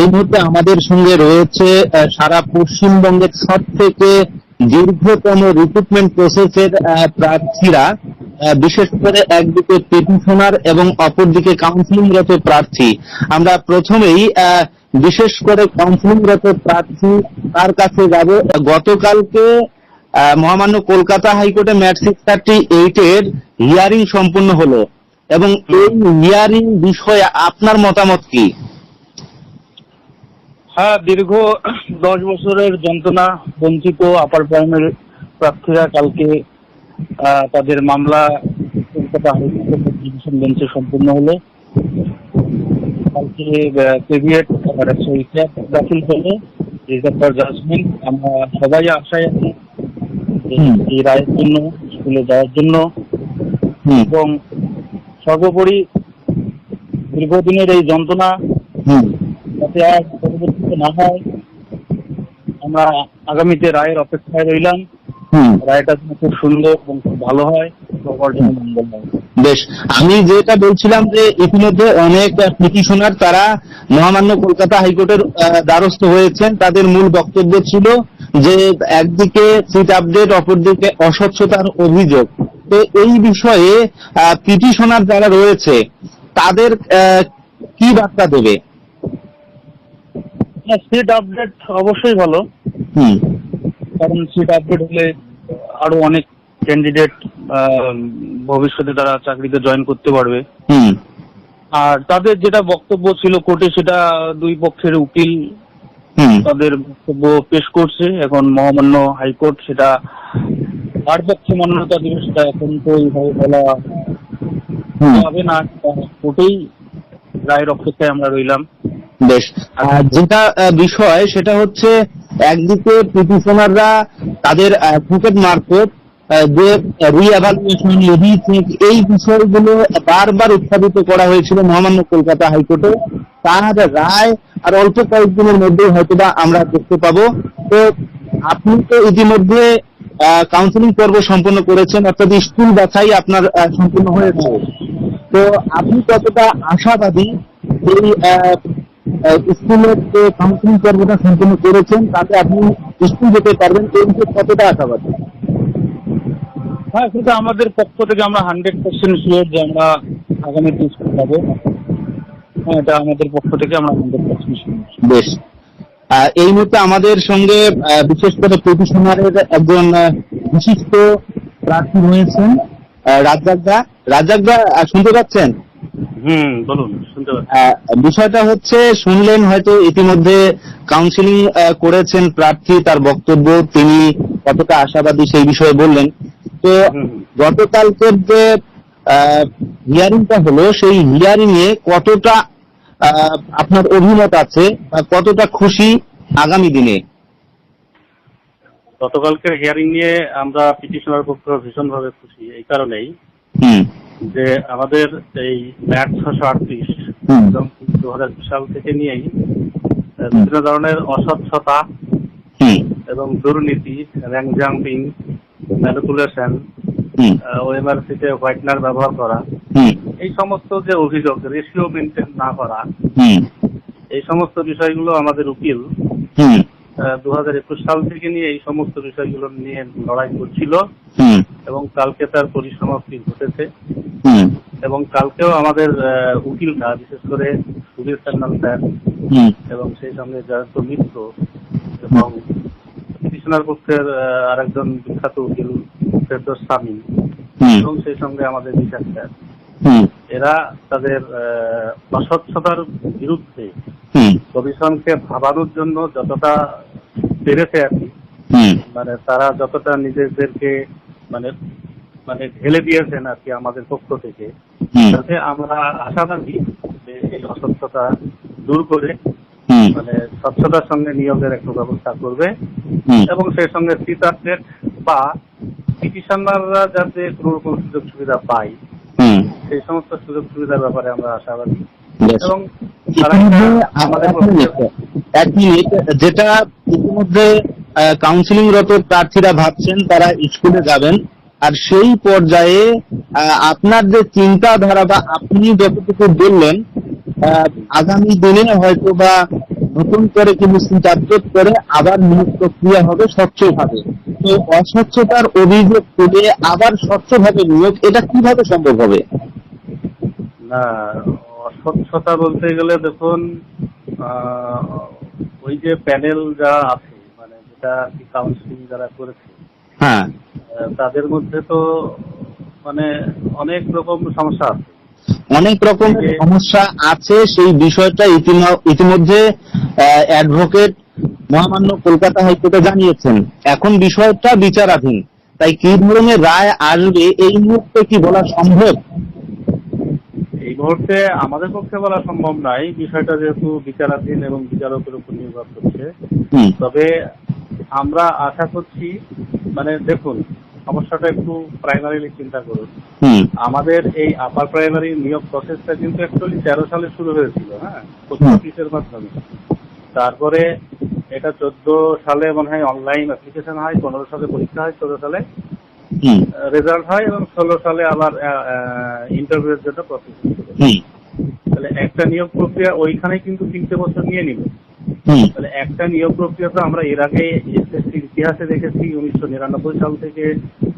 এই মুহূর্তে আমাদের সঙ্গে রয়েছে সারা পশ্চিমবঙ্গের সব থেকে দীর্ঘতম রিক্রুটমেন্ট প্রসেসের প্রার্থীরা বিশেষ করে একদিকে পিটিশনার এবং অপরদিকে কাউন্সিলিংরত প্রার্থী। আমরা প্রথমেই বিশেষ করে কাউন্সিলিংরত প্রার্থী তার কাছে যাব? গতকালকে মহামান্য কলকাতা হাইকোর্টে ম্যাট সিক্স থার্টি এইটের হিয়ারিং সম্পূর্ণ হলো। এবং এই হিয়ারিং বিষয়ে আপনার মতামত কি? হ্যাঁ দীর্ঘ দশ বছরের যন্ত্রণা বঞ্চিত আপার প্রাইমারি প্রার্থীরা কালকে তাদের মামলা কলকাতা হাইকোর্টের ডিভিশন বেঞ্চে সম্পূর্ণ হলো। কালকে ক্যাব দাখিল হলো রিজার্ভ ফর জাজমেন্ট আমরা সবাই আশায় আছি এই রায়ের জন্য স্কুলে যাওয়ার জন্য। এবং সর্বোপরি দীর্ঘদিনের এই যন্ত্রণা যাতে আর পরবর্তীতে না হয় আমরা আগামীতে রায়ের অপেক্ষায় রইলাম। রায়টা খুব সুন্দর এবং খুব ভালো হয় বেশ আমি যেটা বলছিলাম যে ইতিমধ্যে অনেক পিটিশনার তারা মহামান্য কলকাতা হাইকোর্টের দ্বারস্থ হয়েছেন। তাদের মূল বক্তব্য ছিল যে একদিকে সিট আপডেট অপরদিকে অস্বচ্ছতার অভিযোগ। তো এই বিষয়ে পিটিশনার যারা রয়েছে তাদের আহ, কি বার্তা দেবে? সিট আপডেট অবশ্যই ভালো। হুম। কারণ সিট আপডেট হলে আরও অনেক ক্যান্ডিডেট ভবিষ্যতে তারা চাকরিতে জয়েন করতে পারবে। হুম। আর তাদের যেটা বক্তব্য ছিল কোর্টে সেটা দুই পক্ষের উকিল হুম। তাদের বক্তব্য পেশ করছে। এখন মহামান্য হাইকোর্ট সেটা কার পক্ষে মান্যতা দেবে সেটা এখন তো এইভাবে বলা হবে না। কোর্টেই রায়ের অপেক্ষায় আমরা রইলাম। বেশ। যেটা বিষয়, সেটা হচ্ছে একদিকে পিটিশনাররা তাদের অ্যাডভোকেট মারফত যে রিএভালুয়েশন লেভি চেক এই বিষয়গুলো বারবার উত্থাপিত করা হয়েছিল মহামান্য কলকাতা হাইকোর্টে। তার রায় আর অল্প কয়েকদিনের মধ্যেই হয়তোবা আমরা দেখতে পাবো। তো আপনি তো ইতিমধ্যে কাউন্সিলিং পর্ব সম্পন্ন করেছেন, অর্থাৎ স্কুল বাছাই আপনার সম্পূর্ণ হয়েছে। তো আপনি কতটা আশাবাদী এই স্কুলের যে কাউন্সিলিং পর্বটা সম্পূর্ণ করেছেন তাতে আপনি স্কুল যেতে পারবেন এই বিষয়ে কতটা আশাবাদী? হ্যাঁ সেটা আমাদের পক্ষ থেকে আমরা হান্ড্রেড পার্সেন্ট শিওর যে আমরা আগামী স্কুল পাবো হ্যাঁ এটা আমাদের পক্ষ থেকে আমরা হান্ড্রেড পার্সেন্ট শিওর বেশ। এই মুহূর্তে আমাদের সঙ্গে বিশেষ করে প্রফেশনালের একজন বিশিষ্ট প্রার্থী রয়েছেন আহ, রাজ্জাক দা। রাজ্জাক দা আহ, শুনতে পাচ্ছেন? হুম বলুন শুনতে বিষয়টা হচ্ছে শুনলেন হয়তো ইতিমধ্যে কাউন্সিলিং করেছেন প্রার্থী তার বক্তব্য তিনি কতটা আশাবাদী সেই বিষয়ে বললেন। তো। গতকালকের যে হিয়ারিংটা হলো সেই হিয়ারিং এ কতটা আপনার অভিমত আছে বা কতটা খুশি আগামী দিনে? গতকালকের হিয়ারিং নিয়ে আমরা পিটিশনার পক্ষ ভীষণভাবে খুশি এই কারণেই। হুম। যে আমাদের এই ম্যাট ছশো আটত্রিশ দু হাজার সাল থেকে নিয়েই বিভিন্ন ধরনের অস্বচ্ছতা এবং দুর্নীতি র্যাঙ্ক জাম্পিং ম্যানিপুলেশন ওএমআরসিতে হোয়াইটনার ব্যবহার করা এই সমস্ত যে অভিযোগ রেশিও মেনটেন না করা এই সমস্ত বিষয়গুলো আমাদের উকিল দু হাজার একুশ সাল থেকে নিয়ে এই সমস্ত বিষয়গুলো নিয়ে লড়াই করছিল। এবং কালকে তার পরিসমাপ্তি ঘটেছে। এবং কালকেও আমাদের উকিলরা বিশেষ করে সুধীর সান্যাল স্যার এবং সেই সঙ্গে জয়ন্ত মিত্র এবং কৃষ্ণার পক্ষের আরেকজন বিখ্যাত উকিল ফেরদোস স্বামী এবং সেই সঙ্গে আমাদের বিচার স্যার। এরা তাদের অস্বচ্ছতার বিরুদ্ধে কমিশনকে ভাবানোর জন্য যতটা পেরেছে আর কি মানে তারা যতটা নিজেদেরকে মানে মানে ঢেলে দিয়েছেন আর কি আমাদের পক্ষ থেকে যাতে আমরা আশাবাদী যে এই অস্বচ্ছতা দূর করে মানে স্বচ্ছতার সঙ্গে নিয়োগের একটা ব্যবস্থা করবে এবং সেই সঙ্গে সিটারদের বা পিটিশনাররা যাতে কোনো রকম সুযোগ সুবিধা পায় সেই সমস্ত সুযোগ সুবিধার ব্যাপারে আমরা আশাবাদী। এবং এক মিনিট, এক যেটা ইতিমধ্যে কাউন্সিলিং রত প্রার্থীরা ভাবছেন তারা স্কুলে যাবেন। আর সেই পর্যায়ে আপনার যে চিন্তাধারা বা আপনি যতটুকু বললেন আগামী দিনে হয়তো বা নতুন করে কিন্তু সিট করে আবার নিয়োগ প্রক্রিয়া হবে স্বচ্ছভাবে। তো অস্বচ্ছতার অভিযোগ তুলে আবার স্বচ্ছভাবে নিয়োগ এটা কীভাবে সম্ভব হবে? না অস্বচ্ছতা বলতে গেলে দেখুন ওই যে প্যানেল যা আছে মানে যেটা কাউন্সিলিং যারা করেছে হ্যাঁ। তাদের মধ্যে তো মানে অনেক রকম সমস্যা আছে। অনেক রকমের সমস্যা আছে সেই বিষয়টা ইতিম- ইতিমধ্যে অ্যাডভোকেট মহামান্য কলকাতা হাইকোর্টে জানিয়েছেন। এখন বিষয়টা বিচারাধীন। তাই কি ধরনের রায় আসবে এই মুহূর্তে কি বলা সম্ভব? এই মুহূর্তে আমাদের পক্ষে বলা সম্ভব নয়। বিষয়টা যেহেতু বিচারাধীন এবং বিচারকের উপর নির্ভর করছে। তবে আমরা আশা করছি মানে দেখুন সমস্যাটা একটু প্রাইমারিলি চিন্তা করুন। আমাদের এই আপার প্রাইমারি নিয়োগ প্রসেসটা কিন্তু অ্যাকচুয়ালি তেরো সালে শুরু হয়েছিল হ্যাঁ? পোস্ট অফিসের মাধ্যমে। তারপরে এটা চোদ্দ সালে মনে হয় অনলাইন অ্যাপ্লিকেশন হয় পনেরো সালে পরীক্ষা হয় চোদ্দ সালে রেজাল্ট হয় এবং ষোলো সালে আবার ইন্টারভিউর জন্য প্রসেস তাহলে একটা নিয়োগ প্রক্রিয়া ওইখানে কিন্তু তিনটে বছর নিয়ে নিবে। তাহলে একটা নিয়োগ প্রক্রিয়া তো আমরা এর আগে এসএসসির ইতিহাসে দেখেছি উনিশশো নিরানব্বই সাল থেকে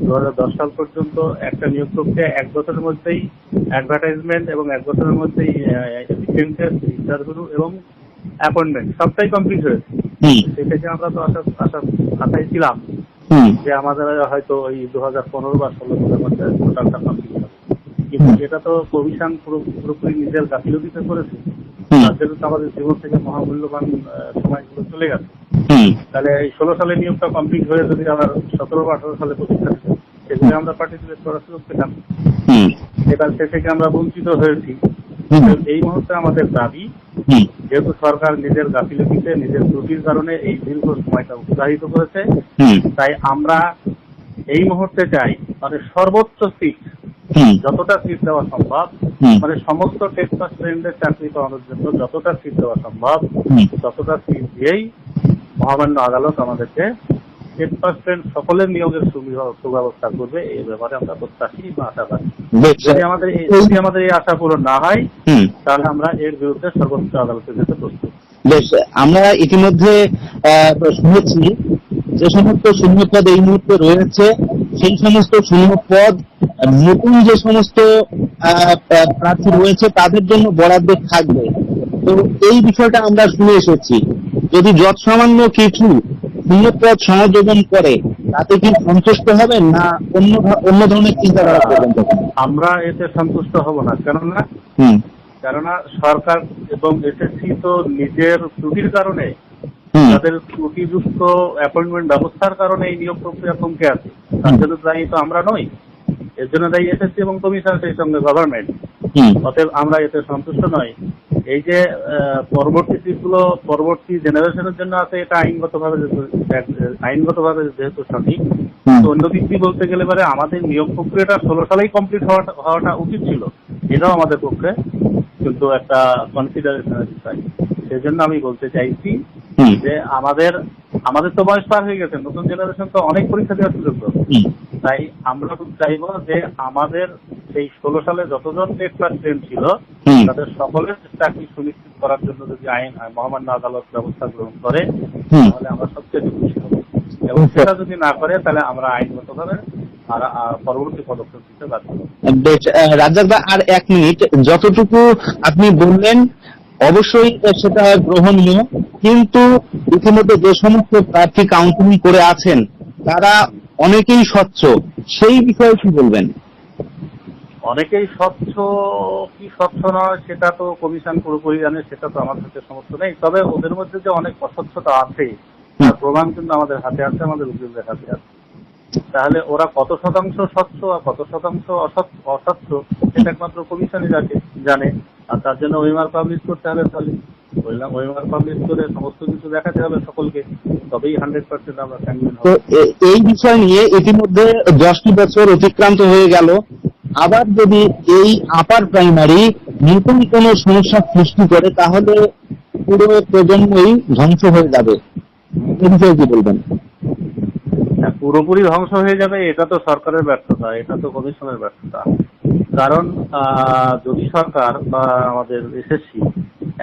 দু দশ সাল পর্যন্ত একটা নিয়োগ প্রক্রিয়া এক বছরের মধ্যেই অ্যাডভার্টাইজমেন্ট এবং এক বছরের মধ্যেই ইন্টারভিউ এবং অ্যাপয়েন্টমেন্ট সবটাই কমপ্লিট হয়েছে। থেকে আমরা তো আশা আশা আশায় ছিলাম। যে আমাদের হয়তো ওই দু হাজার পনেরো বা ষোলো সালের মধ্যে টোটালটা কমপ্লিট হবে। কিন্তু এটা তো কমিশন পুরোপুরি নিজের গাফিলতিতে করেছে। হুম। তার জন্য তো আমাদের জীবন থেকে মহামূল্যবান সময়গুলো চলে গেছে। তাহলে এই ষোলো সালে নিয়োগটা কমপ্লিট হয়ে যদি আবার সতেরো বা আঠারো সালে পরীক্ষা দিত, সেগুলো আমরা পার্টিসিপেট করার সুযোগ পেতাম। এবার সে থেকে আমরা বঞ্চিত হয়েছি। এই মুহূর্তে আমাদের দাবি যেহেতু সরকার নিজের গাফিলতিতে নিজের ত্রুটির কারণে এই দীর্ঘ সময়টা উৎসাহিত করেছে। তাই আমরা এই মুহূর্তে চাই মানে সর্বোচ্চ সিট যতটা সিট দেওয়া সম্ভব মানে সমস্ত টেক্সাস স্টুডেন্টদের চাকরি পাওয়ানোর জন্য যতটা সিট দেওয়া সম্ভব ততটা সিট দিয়েই মহামান্য আদালত আমাদেরকে পার্সেন্ট সকলের নিয়োগের সুব্যবস্থা করবে এই ব্যাপারে আমরা প্রত্যাশী বা আশাবাদী। যদি আমাদের যদি আমাদের এই আশা পূরণ না হয় তাহলে আমরা এর বিরুদ্ধে সর্বোচ্চ আদালতে যেতে প্রস্তুত। বেশ আমরা ইতিমধ্যে শুনেছি যে সমস্ত শূন্যপদ এই মুহূর্তে রয়েছে সেই সমস্ত শূন্যপদ নতুন যে সমস্ত প্রার্থী রয়েছে তাদের জন্য বরাদ্দ থাকবে। তো এই বিষয়টা আমরা শুনে এসেছি। যদি যৎ সামান্য কিছু শূন্যপদ সংযোজন করে তাতে কি সন্তুষ্ট হবে না অন্য অন্য ধরনের চিন্তাধারা করবেন আমরা এতে সন্তুষ্ট হব না। কেননা কেননা সরকার এবং এসএসসি তো নিজের ত্রুটির কারণে তাদের ত্রুটিযুক্ত অ্যাপয়েন্টমেন্ট ব্যবস্থার কারণে এই নিয়োগ প্রক্রিয়া থমকে আছে। তার জন্য দায়ী তো আমরা নই। এর জন্য দায়ী এসএসসি এবং কমিশন সেই সঙ্গে গভর্নমেন্ট হুম। অতএব আমরা এতে সন্তুষ্ট নই। এই যে পরবর্তী সিটগুলো পরবর্তী জেনারেশনের জন্য আছে এটা আইনগতভাবে যেহেতু- আইনগতভাবে যেহেতু সঠিক তো অন্য দিক দিয়ে বলতে গেলে পরে আমাদের নিয়োগ প্রক্রিয়াটা ষোলো সালেই কমপ্লিট হওয়াটা হওয়াটা উচিত ছিল। এটাও আমাদের পক্ষে কিন্তু একটা কনসিডারেশনের বিষয়। সেই জন্য আমি বলতে চাইছি যে আমাদের আমাদের তো বয়স পার হয়ে গেছে নতুন জেনারেশন তো অনেক পরীক্ষা দেওয়ার সুযোগ পাবে। তাই আমরা চাইব যে আমাদের সেই ষোলো সালে যতজন টেস্ট স্টুডেন্ট ছিল তাদের সকলের চাকরি সুনিশ্চিত করার জন্য যদি আইন মহামান্য আদালত ব্যবস্থা গ্রহণ করে তাহলে আমরা সবচেয়ে খুশি হব। এবং সেটা যদি না করে তাহলে আমরা আইনগতভাবে পরবর্তী পদক্ষেপ দিতে বাধ্য বেশ আহ, রাজ্জাকদা আর এক মিনিট যতটুকু আপনি বললেন অবশ্যই সেটা গ্রহণীয় কিন্তু ইতিমধ্যে যে সমস্ত প্রার্থী কাউন্সিলিং করে আছেন তারা অনেকেই স্বচ্ছ। সেই বিষয়ে কি বলবেন? অনেকেই স্বচ্ছ কি স্বচ্ছ নয় সেটা তো কমিশন পুরোপুরি জানে সেটা তো আমার হাতে সমস্ত নেই। তবে ওদের মধ্যে যে অনেক অস্বচ্ছতা আছে তার প্রমাণ কিন্তু আমাদের হাতে আছে আমাদের উকিলদের হাতে আছে। তাহলে ওরা কত শতাংশ স্বচ্ছ আর কত শতাংশ অস্বচ্ছ এটা একমাত্র কমিশনই জানে জানে। আর তার জন্য ওয়েমার পাবলিশ করতে হবে তাহলে। ওয়েমার পাবলিশ করে সমস্ত কিছু দেখাতে হবে সকলকে তবেই হান্ড্রেড পার্সেন্ট আমরা স্যাংশন তো এই বিষয় নিয়ে ইতিমধ্যে দশটি বছর অতিক্রান্ত হয়ে গেল। আবার যদি এই আপার প্রাইমারি নতুন কোনো সমস্যা সৃষ্টি করে, তাহলে পুরো প্রজন্মই ধ্বংস হয়ে যাবে। কি বলবেন? পুরোপুরি ধ্বংস হয়ে যাবে, এটা তো সরকারের ব্যর্থতা, এটা তো কমিশনের ব্যর্থতা। কারণ যদি সরকার বা আমাদের এসএসসি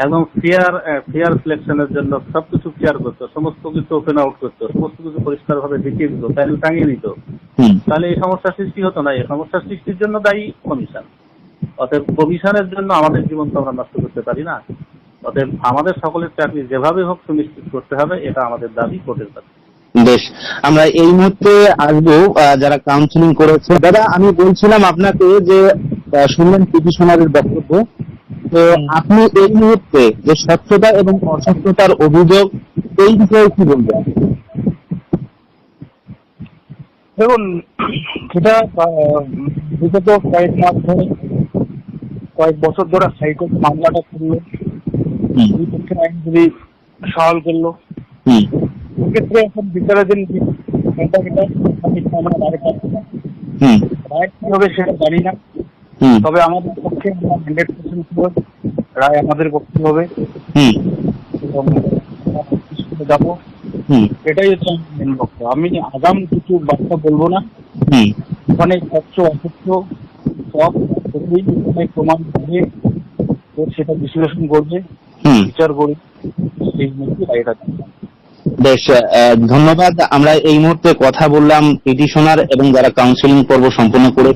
একদম ফেয়ার ফেয়ার সিলেকশনের জন্য সবকিছু ফেয়ার করতো, সমস্ত কিছু ওপেন আউট করতো, সমস্ত কিছু পরিষ্কারভাবে দেখিয়ে দিত প্যানেল টাঙিয়ে হুম তাহলে এই সমস্যার সৃষ্টি হতো না এই সমস্যার সৃষ্টির জন্য দায়ী কমিশন অতএব কমিশনের জন্য আমাদের জীবন তো আমরা নষ্ট করতে পারি না। অতএব আমাদের সকলের চাকরি যেভাবে হোক সুনিশ্চিত করতে হবে এটা আমাদের দাবি কোর্টের কাছে। বেশ আমরা এই মুহূর্তে আসব যারা কাউন্সিলিং করেছে। দাদা আমি বলছিলাম আপনাকে যে শুনলেন পিটিশনারের বক্তব্য। তো আপনি এই মুহূর্তে যে স্বচ্ছতা এবং অস্বচ্ছতার অভিযোগ এই বিষয়ে কি বলবেন? দেখুন সেটা বিগত কয়েক মাস ধরে কয়েক বছর ধরে হাইকোর্ট মামলাটা করল। দুই পক্ষের আইনজীবী সওয়াল করল। সেক্ষেত্রে এখন বিচারাধীন আমরা রায় পাচ্ছি না রায় কি হবে সেটা জানি না। তবে আমাদের পক্ষে আমরা হান্ড্রেড পার্সেন্ট রায় আমাদের পক্ষে হবে। এবং যাব। এটাই হচ্ছে আমার মেন বক্তব্য আমি আগাম কিছু বার্তা বলব না। ওখানে স্বচ্ছ অস্বচ্ছ সব ওখানে প্রমাণ করে তো সেটা বিশ্লেষণ করবে। হুম। বিচার করবে সেই মধ্যে রায়টা বেশ ধন্যবাদ। আমরা এই মুহূর্তে কথা বললাম পিটিশনার এবং যারা কাউন্সিলিং পর্ব সম্পন্ন করেছে